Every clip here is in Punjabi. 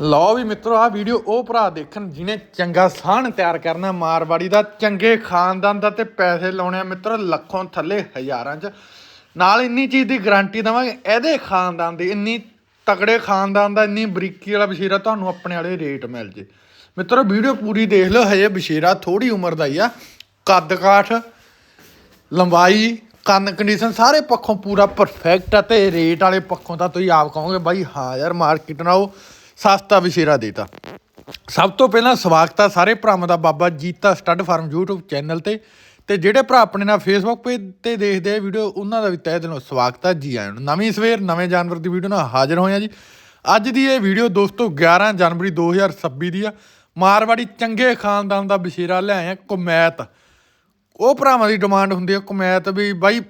ਲਓ ਵੀ ਮਿੱਤਰੋ ਆ ਵੀਡੀਓ ਉਹ ਭਰਾ ਦੇਖਣ ਜਿਹਨੇ ਚੰਗਾ ਸਾਹਣ ਤਿਆਰ ਕਰਨਾ, ਮਾਰਵਾੜੀ ਦਾ ਚੰਗੇ ਖਾਨਦਾਨ ਦਾ ਤੇ ਪੈਸੇ ਲਾਉਣੇ ਆ ਮਿੱਤਰੋ, ਲੱਖੋਂ ਥੱਲੇ ਹਜ਼ਾਰਾਂ ਚ। ਨਾਲ ਇੰਨੀ ਚੀਜ਼ ਦੀ ਗਾਰੰਟੀ ਦਵਾਂਗੇ, ਇਹਦੇ ਖਾਨਦਾਨ ਦੀ, ਇੰਨੀ ਤਕੜੇ ਖਾਨਦਾਨ ਦਾ, ਇੰਨੀ ਬਰੀਕੀ ਵਾਲਾ ਬਸ਼ੀਰਾ ਤੁਹਾਨੂੰ ਆਪਣੇ ਵਾਲੇ ਰੇਟ ਮਿਲ ਜੇ। ਮਿੱਤਰੋ ਵੀਡੀਓ ਪੂਰੀ ਦੇਖ ਲਓ, ਹਜੇ ਬਸ਼ੀਰਾ ਥੋੜੀ ਉਮਰ ਦਾ ਹੀ ਆ। ਕੱਦ ਕਾਠ, ਲੰਬਾਈ, ਕੰਨ ਕੰਡੀਸ਼ਨ ਸਾਰੇ ਪੱਖੋਂ ਪੂਰਾ ਪਰਫੈਕਟ ਆ ਤੇ ਰੇਟ ਵਾਲੇ ਪੱਖੋਂ ਤਾਂ ਤੁਸੀਂ ਆਪ ਕਹੋਗੇ, ਬਾਈ ਹਾਂ ਯਾਰ ਮਾਰਕੀਟ ਨਾਲੋਂ ਸਸਤਾ ਵਿਸ਼ੇਰਾ ਦੇਤਾ। ਸਭ ਤੋਂ ਪਹਿਲਾਂ ਸਵਾਗਤ ਆ ਸਾਰੇ ਭਰਾਵਾਂ ਦਾ Baba Jeeta stud farm YouTube channel ਤੇ। ਤੇ ਜਿਹੜੇ ਭਰਾ ਆਪਣੇ ਨਾਲ ਫੇਸਬੁੱਕ ਪੇਜ ਤੇ ਦੇਖਦੇ ਆ ਵੀਡੀਓ, ਉਹਨਾਂ ਦਾ ਵੀ ਤਹਿ ਦਿਲੋਂ ਸਵਾਗਤ ਆ। ਜੀ ਆਇਆਂ ਨੂੰ ਨਵੀਂ ਸਵੇਰ, ਨਵੇਂ ਜਾਨਵਰ ਦੀ ਵੀਡੀਓ ਨਾਲ ਹਾਜ਼ਰ ਹੋਏ ਆ ਜੀ। ਅੱਜ ਦੀ ਇਹ ਵੀਡੀਓ ਦੋਸਤੋ 11 ਜਨਵਰੀ 2026 ਦੀ ਆ। ਮਾਰਵਾੜੀ ਚੰਗੇ ਖਾਨਦਾਨ ਦਾ ਬਸ਼ੀਰਾ ਲਿਆਏ ਆ ਕੁਮੈਤ। ਉਹ ਭਰਾਵਾਂ ਦੀ ਡਿਮਾਂਡ ਹੁੰਦੀ ਆ ਕੁਮੈਤ ਵੀ ਬਾਈ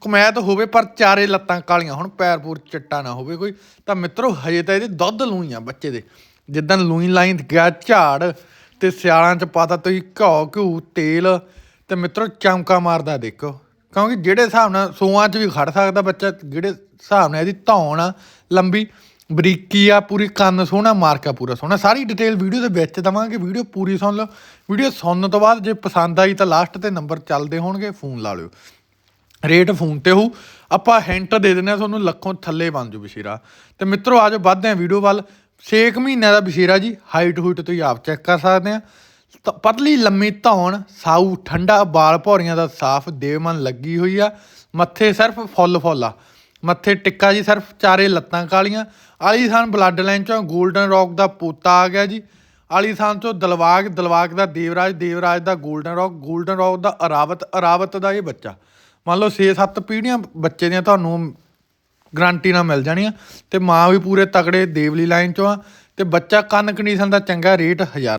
ਕਮੈਤ ਹੋਵੇ, ਪਰ ਚਾਰੇ ਲੱਤਾਂ ਕਾਲੀਆਂ ਹੁਣ, ਪੈਰ ਪੂਰ ਚਿੱਟਾ ਨਾ ਹੋਵੇ ਕੋਈ। ਤਾਂ ਮਿੱਤਰੋ, ਹਜੇ ਤਾਂ ਇਹਦੇ ਦੁੱਧ ਲੂਈਆਂ ਬੱਚੇ ਦੇ। ਜਿੱਦਾਂ ਲੂਈ ਲਾਈਨ ਗਿਆ ਝਾੜ ਤੇ ਸਿਆਲਾਂ ਚ ਪਾਤਾ ਤੁਸੀਂ ਘਾਹ ਘੂ ਤੇਲ ਤੇ ਮਿੱਤਰੋ, ਚਮਕਾ ਮਾਰਦਾ ਦੇਖੋ। ਕਿਉਂਕਿ ਜਿਹੜੇ ਹਿਸਾਬ ਨਾਲ ਸੋਆਂ ਚ ਵੀ ਖੜ ਸਕਦਾ ਬੱਚਾ, ਜਿਹੜੇ ਹਿਸਾਬ ਨਾਲ ਇਹਦੀ ਧੌਣ ਆ, ਲੰਬੀ, ਬਰੀਕੀ ਆ, ਪੂਰੀ ਕੰਨ ਸੋਹਣਾ, ਮਾਰਕਾ ਪੂਰਾ ਸੋਹਣਾ। ਸਾਰੀ ਡਿਟੇਲ ਵੀਡੀਓ ਦੇ ਵਿੱਚ ਦਵਾਂਗੇ ਵੀਡੀਓ ਪੂਰੀ ਸੁਣ ਲਓ। ਵੀਡੀਓ ਸੁਣਨ ਤੋਂ ਬਾਅਦ ਜੇ ਪਸੰਦ ਆਈ ਤਾਂ ਲਾਸਟ ਤੇ ਨੰਬਰ ਚੱਲਦੇ ਹੋਣਗੇ, ਫੋਨ ਲਾ ਲਿਓ। ਰੇਟ ਫੋਨ ਤੇ ਹੋਊ। ਆਪਾਂ ਹਿੰਟ ਦੇ ਦਿੰਦੇ ਆ ਤੁਹਾਨੂੰ ਲੱਖੋਂ ਥੱਲੇ ਬਣ ਜੂ ਬਸ਼ੀਰਾ। ਤੇ ਮਿੱਤਰੋ ਜਾਓ, ਵੱਧਦੇ ਆ ਵੀਡੀਓ ਵੱਲ। 6 ਮਹੀਨਿਆਂ ਦਾ ਬਸ਼ੀਰਾ ਜੀ ਹਾਈਟ ਹੁਈਟ ਤੁਸੀਂ ਆਪ ਚੈੱਕ ਕਰ ਸਕਦੇ ਆ ਪਤਲੀ ਲੰਮੀ ਧੌਣ, ਸਾਊ, ਠੰਡਾ ਬਾਲ ਭੌਰੀਆਂ ਦਾ ਸਾਫ਼ ਦੇਵ ਮਨ ਲੱਗੀ ਹੋਈ ਆ। ਮੱਥੇ ਸਿਰਫ ਫੁੱਲ ਫੁੱਲਾ ਮੱਥੇ ਟਿੱਕਾ ਜੀ, ਸਿਰਫ ਚਾਰੇ ਲੱਤਾਂ ਕਾਲੀਆਂ। ਆਲੀਸਾਨ ਬਲੱਡ ਲਾਈਨ ਚੋਂ ਗੋਲਡਨ ਰੌਕ ਦਾ ਪੋਤਾ ਆ ਗਿਆ ਜੀ। ਆਲੀਸਾਨ ਚੋਂ ਦਲਵਾਗ ਦਲਵਾਗ ਦਾ ਦੇਵਰਾਜ ਦੇਵਰਾਜ ਦਾ ਗੋਲਡਨ ਰੌਕ ਗੋਲਡਨ ਰੌਕ ਦਾ ਅਰਾਵਤ ਅਰਾਵਤ ਦਾ ਇਹ ਬੱਚਾ। ਮੰਨ ਲਓ 6-7 ਪੀੜ੍ਹੀਆਂ ਬੱਚੇ ਦੀਆਂ ਤੁਹਾਨੂੰ ਗਰੰਟੀ ਨਾਲ ਮਿਲ ਜਾਣੀਆਂ ਤੇ ਮਾਂ ਵੀ ਪੂਰੇ ਤਕੜੇ ਦੇਵਲੀ ਲਾਈਨ ਚੋਂ ਆ ਤੇ ਬੱਚਾ ਕੰਨ ਕੰਡੀਸ਼ਨ ਦਾ ਚੰਗਾ ਰੇਟ ਹਜ਼ਾਰ